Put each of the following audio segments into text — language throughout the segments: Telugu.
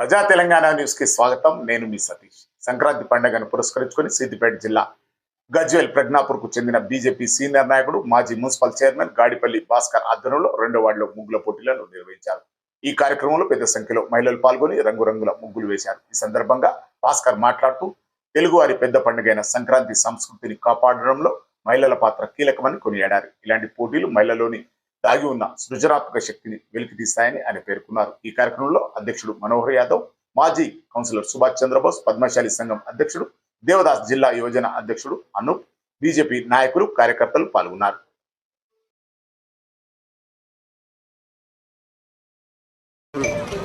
ప్రజా తెలంగాణ న్యూస్కి స్వాగతం. నేను మీ సతీష్. సంక్రాంతి పండుగను పురస్కరించుకొని సిద్దిపేట జిల్లా గజ్వేల్ ప్రజ్ఞాపూర్కు చెందిన బీజేపీ సీనియర్ నాయకుడు మాజీ మున్సిపల్ చైర్మన్ గాడిపల్లి భాస్కర్ ఆధ్వర్యంలో రెండో వార్డులో ముగ్గుల పోటీలను నిర్వహించారు. ఈ కార్యక్రమంలో పెద్ద సంఖ్యలో మహిళలు పాల్గొని రంగురంగుల ముగ్గులు వేశారు. ఈ సందర్భంగా భాస్కర్ మాట్లాడుతూ తెలుగువారి పెద్ద పండుగైన సంక్రాంతి సంస్కృతిని కాపాడడంలో మహిళల పాత్ర కీలకమని కొనియాడారు. ఇలాంటి పోటీలు మహిళలోని దాగి ఉన్న సృజనాత్మక శక్తిని వెలికితీస్తాయని ఆయన పేర్కొన్నారు. ఈ కార్యక్రమంలో అధ్యక్షుడు మనోహర్ యాదవ్ మాజీ కౌన్సిలర్ సుభాష్ చంద్రబోస్ పద్మశాలి సంఘం అధ్యక్షుడు దేవదాస్ జిల్లా యువజన అధ్యక్షుడు అనూప్ బీజేపీ నాయకులు కార్యకర్తలు పాల్గొన్నారు.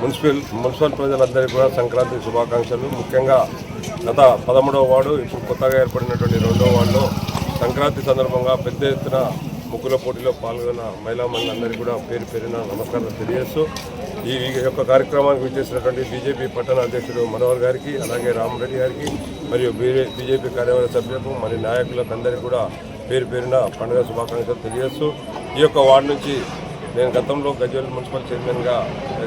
మున్సిపల్ మున్సిపల్ ప్రజలందరికీ కూడా సంక్రాంతి శుభాకాంక్షలు. ముఖ్యంగా గత పదమూడవ వార్డు ఇప్పుడు కొత్తగా ఏర్పడినటువంటి రెండవ వార్డులో సంక్రాంతి సందర్భంగా పెద్ద ఎత్తున ముగ్గుల పోటీలో పాల్గొన్న మహిళా మహిళలందరికీ కూడా పేరు పేరున నమస్కారం తెలియజేస్తూ ఈ యొక్క కార్యక్రమానికి విచ్చేసినటువంటి బీజేపీ పట్టణ అధ్యక్షుడు మనోహర్ గారికి అలాగే రామరెడ్డి గారికి మరియు బీ- బీజేపీ కార్యవర్గ సభ్యులకు మరి నాయకులకు అందరికీ కూడా పేరు పేరున పండుగ శుభాకాంక్షలు తెలియజేస్తూ ఈ యొక్క వార్డు నుంచి నేను గతంలో గజ్వేల్ మున్సిపల్ చైర్మన్గా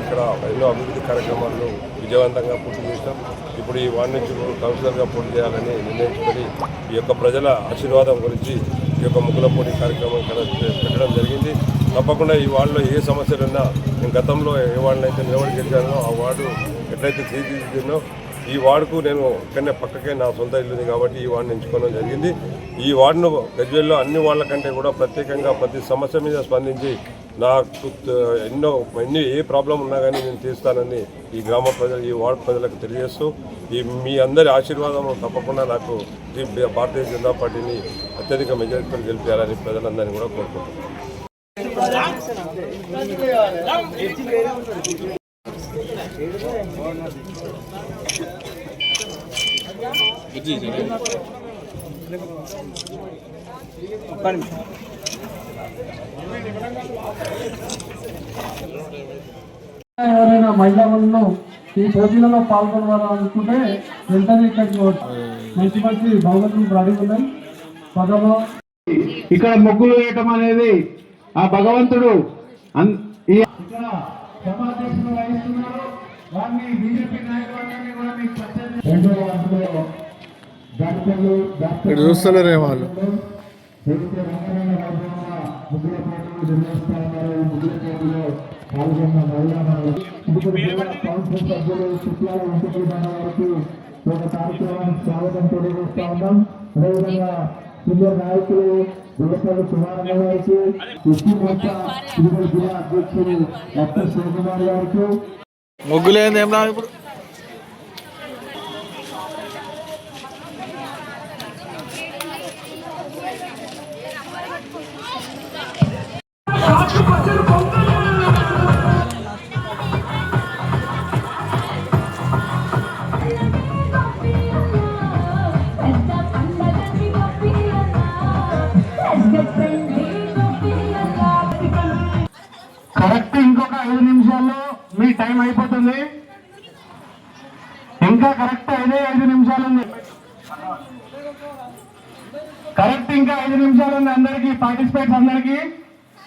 ఇక్కడ ఎన్నో అభివృద్ధి కార్యక్రమాలను విజయవంతంగా పూర్తి చేశాం. ఇప్పుడు ఈ వార్డు నుంచి కౌన్సిలర్గా పూర్తి చేయాలని నిర్ణయించుకొని ఈ యొక్క ప్రజల ఆశీర్వాదం గురించి ఈ యొక్క ముగ్గుల పోటీ కార్యక్రమం ఇక్కడ పెట్టడం జరిగింది. తప్పకుండా ఈ వార్డులో ఏ సమస్యలు ఉన్నా నేను గతంలో ఏ వార్డునైతే నిలబడి గెలిచానో ఆ వార్డు ఎట్లయితే తీర్చిదిద్దినో ఈ వార్డుకు నేను ఇక్కడనే పక్కకే నా సొంత ఇల్లు ఉంది కాబట్టి ఈ వార్డుని ఎంచుకోవడం జరిగింది. ఈ వార్డును గజ్వేల్లో అన్ని వాళ్ళ కంటే కూడా ప్రత్యేకంగా ప్రతి సమస్య మీద స్పందించి నాకు ఎన్నో ఎన్ని ఏ ప్రాబ్లం ఉన్నా కానీ నేను తీస్తానని ఈ గ్రామ ప్రజలు ఈ వార్డు ప్రజలకు తెలియజేస్తూ ఈ మీ అందరి ఆశీర్వాదం తప్పకుండా నాకు భారతీయ జనతా పార్టీని అత్యధిక మెజారిటీతో గెలిపారని ప్రజలందరినీ కూడా కోరుకుంటున్నాను. ఎవరైనా మహిళలను ఈ పోటీలలో పాల్గొనాలనుకుంటే వెంటనే ఇక్కడికి వచ్చి మంచి మంచి భవనలు రెడీ ఉన్నాయి పదలో ఇక్కడ ముగ్గులు వేయటం అనేది ఆ భగవంతుడు అన్- ఈ ఇక్కడ సమాధ్యక్షులు వహిస్తున్నారు వారిని బీజేపీ నాయకులందరినీ కూడా మీకు ప్రత్యేక రెండో వార్డులో డాక్టర్లు డాక్టర్ చూస్తలేరే వాళ్ళు. ముగ్గుల పోటీలు నిర్వహిస్తా ముగ్గుల పోటీలో పాల్గొన్న మహిళా మహిళలు కౌన్సిల్ సభ్యులు శుక్లాల వెంకటరమణ గారికి ఒక కార్యక్రమానికి స్వాగతం తెలియజేస్తా ఉన్నాం అదేవిధంగా సీనియర్ నాయకులు కుమారన్న గారికి కృష్ణ మోర్చా జిల్లా అధ్యక్షులు డాక్టర్ శివకుమార్ గారికి ముగ్గులేంది ఏం ఇప్పుడు? కరెక్ట్ ఇంకొక ఐదు నిమిషాల్లో మీ టైం అయిపోతుంది. ఇంకా కరెక్ట్ ఐదే ఐదు నిమిషాలు ఉంది కరెక్ట్ ఇంకా ఐదు నిమిషాలు ఉంది అందరికి పార్టిసిపేట్స్ అందరికీ.